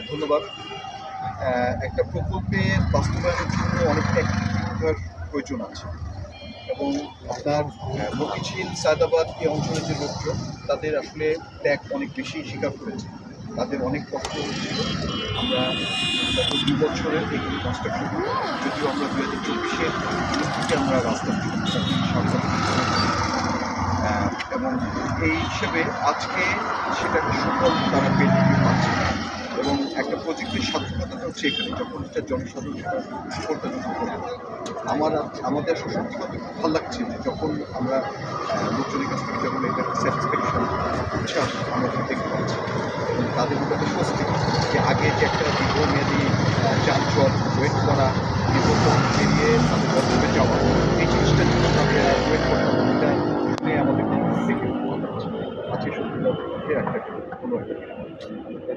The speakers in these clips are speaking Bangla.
আহ, ধন্যবাদ। একটা প্রকল্পে বাস্তবায়নের জন্য অনেক টেকনিকাল প্রয়োজন আছে। এবং আপনার মতিঝিল সায়দাবাদ এই অঞ্চলের যে লোকজন তাদের আসলে ত্যাগ অনেক বেশি স্বীকার করেছে। তাদের অনেক কষ্ট হচ্ছিল। আমরা গত দু বছরের এই কনস্ট্রাকশন যদিও আমরা দু হাজার চব্বিশের থেকে আমরা রাস্তা এবং এই হিসেবে আজকে সেটা একটা সুফল তারা পেয়ে পাচ্ছে একটা সার্থকতা হচ্ছে এখানে যখন এটা জনসাধারণ। আমার আমাদের খুব ভালো লাগছে যে যখন আমরা লোকজনের কাছ থেকে যখন এটা স্যাটিসফ্যাকশন উচ্ছ্বাস আমরা দেখতে পাচ্ছি, এবং তাদের মধ্যে স্বস্তি যে আগে যে একটা দীর্ঘমেয়াদী যানজট ওয়েট করা দীর্ঘ পেরিয়ে তাদের যাওয়া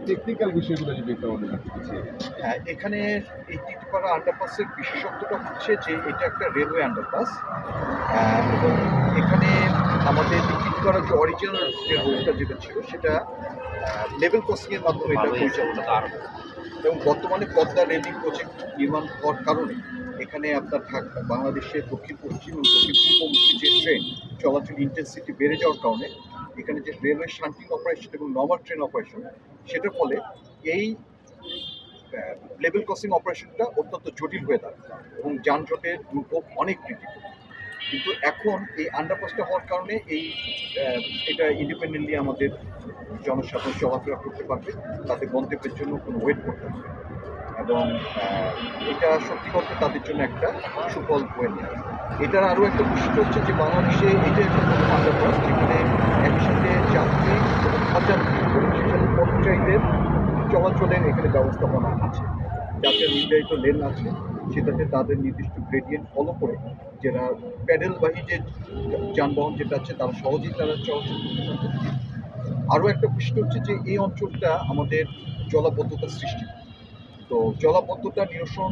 টেকনিক্যাল বিষয়গুলো যদি একটু আমাদের হ্যাঁ এখানে এই টিটপাড়া আন্ডারপাসের বিশেষত্বটা হচ্ছে যে এটা একটা রেলওয়ে আন্ডারপাস এবং এখানে আমাদের টিটপাড়া যে অরিজিনাল যে রোডটা যেটা ছিল সেটা লেভেল ক্রসিংয়ের মাধ্যমে এটা পরিচালনা করা এবং বর্তমানে পদ্মা রেলিং প্রজেক্ট নির্মাণ হওয়ার কারণে এখানে আপনার ঢাকা বাংলাদেশের দক্ষিণ পশ্চিম এবং দক্ষিণ পূর্বমুখী যে ট্রেন চলাচল ইন্টেন্সিটি বেড়ে যাওয়ার কারণে এখানে যে রেলওয়ে শান্তিং অপারেশন এবং নর্মাল ট্রেন অপারেশন সেটার ফলে এই লেভেল ক্রসিং অপারেশনটা অত্যন্ত জটিল হয়ে দাঁড়ায় এবং যানজটের দুর্ভোগ অনেক বৃদ্ধি কিন্তু এখন এই আন্ডারপাসটা হওয়ার কারণে এই এটা ইন্ডিপেন্ডেন্টলি আমাদের জনসাধারণ চলাফেরা করতে পারবে, তাদের গন্তব্যের জন্য কোনো ওয়েট করতে হবে এবং এটা সত্যি করতে তাদের জন্য একটা সুফল বয়ে নিয়ে এটার আরও একটা বৈশিষ্ট্য হচ্ছে যে বাংলাদেশে এটা একটা আন্ডারপাস এখানে ব্যবস্থাপনা আছে, যাতে নির্ধারিত লেন আছে, সেটাতে তাদের নির্দিষ্ট গ্রেডিয়েন্ট ফলো করে যারা প্যাডেলবাহী যে যানবাহন যেটা আছে, তারা সহজেই তারা চলাচল করতে আরও একটা বৈশিষ্ট্য হচ্ছে যে, এই অঞ্চলটা আমাদের জলাবদ্ধতা সৃষ্টি তো জলাবদ্ধতা নিরসন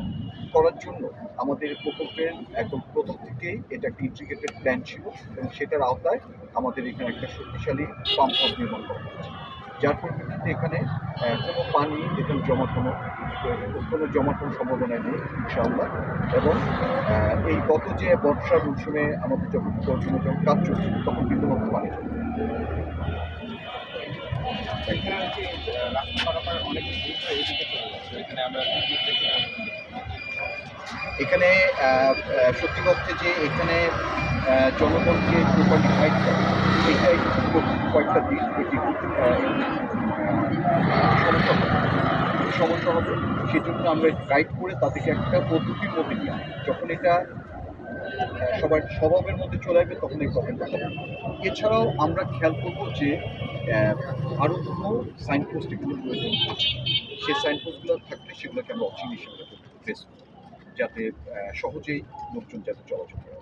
করার জন্য আমাদের প্রকল্পের একদম প্রথম থেকেই এটা একটা ইন্টিগ্রেটেড প্ল্যান ছিল এবং সেটার আওতায় আমাদের এখানে একটা শক্তিশালী পাম্প নির্মাণ করা হয়েছে। যার পরিপ্রেক্ষিতে এখানে কোনো পানি এখানে জমা কোনো কোনো জমা কোনো সম্ভাবনা নেই, ইনশাআল্লাহ। এবং এই গত যে বর্ষার মৌসুমে আমাদের যখন মৌসুমে যখন কাজ চলছে, তখন বিন্দুমাত্র পানি। এখানে এখানে আমরা এখানে সত্যি করতে যে এখানে জনগণকে প্রপার্টি করে। এটাই কয়েকটা দিক এটি সমস্যা হবে। সেজন্য আমরা গাইড করে তাদেরকে একটা পদ্ধতির মধ্যে নিয়ে যখন এটা সবার স্বভাবের মধ্যে চলে আসবে, তখন এই প্রবলেমটা হবে। এছাড়াও আমরা খেয়াল করব যে আরও কোনো সাইনপোস্ট এগুলো প্রয়োজন আছে সেই সাইনপোস্টগুলো থাকলে সেগুলোকে আমরা অপশন হিসেবে ফেস করব। যাতে সহজেই লোকজন যাতে চলাচল করে।